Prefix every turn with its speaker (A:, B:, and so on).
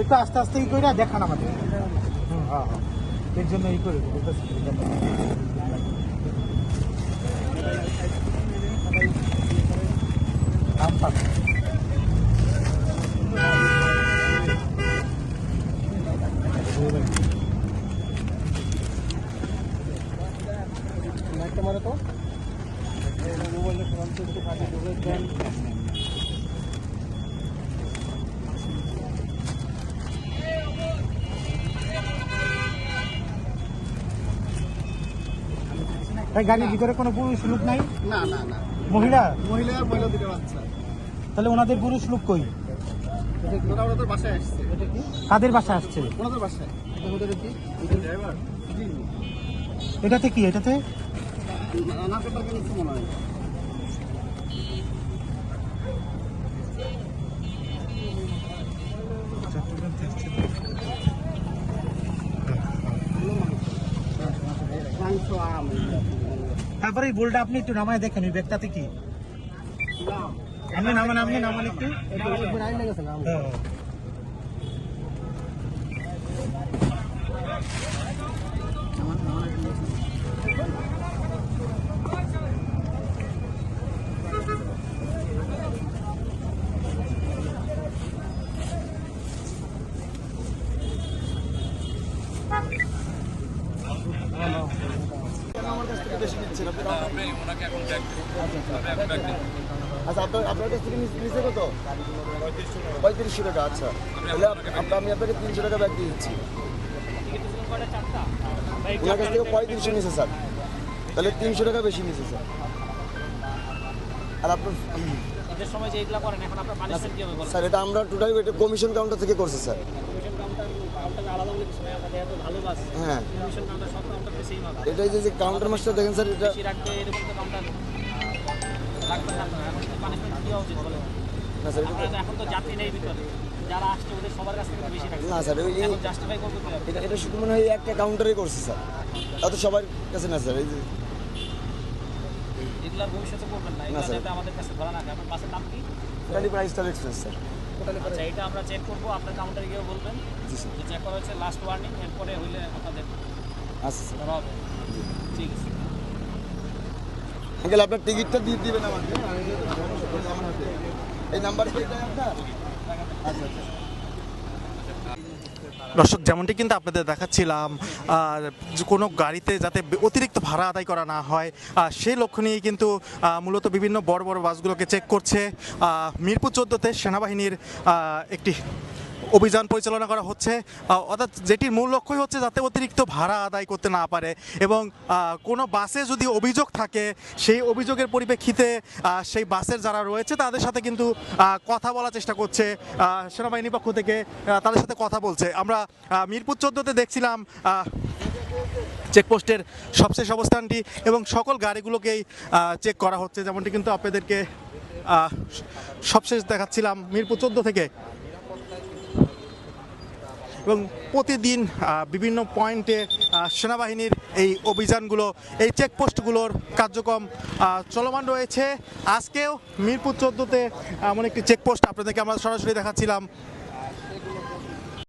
A: একটু আস্তে আস্তে ই করে দেখান আমাদের হ্যাঁ হ্যাঁ এর জন্য ই করে দেবো, বুঝতেছি। আম পাতা। একটা মারো তো মোবাইলের ফোন তো একটু কাজে ভাই গাড়ির ভিতরে কোনো পুরুষ লোক নাই
B: না না না
A: মহিলা
B: মহিলা আর মহিলা দুটো বাচ্চা
A: তাহলে ওনাদের পুরুষ লোক কই
B: ওরা ওদের বাসায় আসছে এটা কি
A: কাদের বাসা আসছে
B: ওনাদের বাসায় এটা ওদের কি ড্রাইভার
A: এটাতে কি এটাতে
B: না পেপার কিনেছি মনে হয়
A: তারপরে এই বোলটা আপনি একটু নামায় দেখেন ওই ব্যাগটাতে কি? আপনি নামান আপনি নামান একটু
B: বেশি নিচ্ছেন আপনি? আচ্ছা আপনার আপনার কাছ থেকে নিচ- কত? পঁয়ত্রিশশো টাকা। আচ্ছা। তাহলে আমি আপনাকে তিনশো টাকা ব্যাগ দিয়ে দিচ্ছি। ওনার কাছ থেকে পঁয়ত্রিশশো নিচে স্যার। তাহলে তিনশো টাকা বেশি নিচে স্যার। আর আপনার
C: সময় যে এগুলা করেন এখন আপনার পানিশমেন্ট কি হবে
B: স্যার এটা আমরা টোটাল এটা কমিশন কাউন্টার থেকে করছি স্যার।
C: কমিশন কাউন্টার কাউন্টার আলাদা বলে কিছু নেই আমাদের এত ভালো বাস।
B: হ্যাঁ।
C: কমিশন কাউন্টার সব
B: এটাই যে কাউন্টার মাস্টার দেখেন স্যার এটা
C: তো না
B: স্যার এটা
C: এখন যাত্রী নেই ভিতরে। যারা আসছে ওদের সবার কাছ থেকে বেশি রাখছে।
B: না স্যার ওই
C: জাস্টিফাই করবে
B: এটা এটা শুধু মনে হয় একটা কাউন্টারে করছি স্যার অত সবার কাছে না স্যার এই যে
C: এগুলার ভবিষ্যতে করবেন না। যাতে আমাদের কাছে ধরা না আপনার বাসের নাম কি?
B: প্রাইস স্টার এক্সপ্রেস স্যার
C: আচ্ছা এটা আমরা চেক করব। আপনার কাউন্টারে গিয়ে বলবেন। যে চেক করা হচ্ছে লাস্ট ওয়ার্নিং এরপরে হইলে আপনাদের
B: আচ্ছা
C: ঠিক আছে।
B: আঙ্কেল আপনার টিকিটটা দিয়ে দিবেন আমাকে। এই নাম্বার আপনার। আচ্ছা আচ্ছা।
D: দর্শক যেমনটি কিন্তু আপনাদের দেখাচ্ছিলাম আর যে কোনো গাড়িতে যাতে অতিরিক্ত ভাড়া আদায় করা না হয় আহ, সেই লক্ষ্য নিয়ে কিন্তু মূলত বিভিন্ন বড় বড় বাসগুলোকে চেক করছে আহ, মিরপুর চোদ্দোতে সেনাবাহিনীর একটি অভিযান পরিচালনা করা হচ্ছে। অর্থাৎ যেটির মূল লক্ষ্যই হচ্ছে যাতে অতিরিক্ত ভাড়া আদায় করতে না পারে এবং কোনো বাসে যদি অভিযোগ থাকে সেই অভিযোগের পরিপ্রেক্ষিতে সেই বাসের যারা রয়েছে তাদের সাথে কিন্তু কথা বলার চেষ্টা করছে আহ, সেনাবাহিনীর পক্ষ থেকে তাদের সাথে কথা বলছে। আমরা মিরপুর চোদ্দোতে দেখছিলাম চেকপোস্টের সবশেষ অবস্থানটি এবং সকল গাড়িগুলোকেই চেক করা হচ্ছে। যেমনটি কিন্তু আপনাদেরকে সবশেষ দেখাচ্ছিলাম মিরপুর চোদ্দ থেকে। এবং প্রতিদিন বিভিন্ন পয়েন্টে সেনাবাহিনীর এই অভিযানগুলো, এই চেকপোস্টগুলোর কার্যক্রম চলমান রয়েছে। আজকেও মিরপুর চোদ্দোতে এমন একটি চেকপোস্ট আপনাদেরকে আমরা সরাসরি দেখাচ্ছিলাম।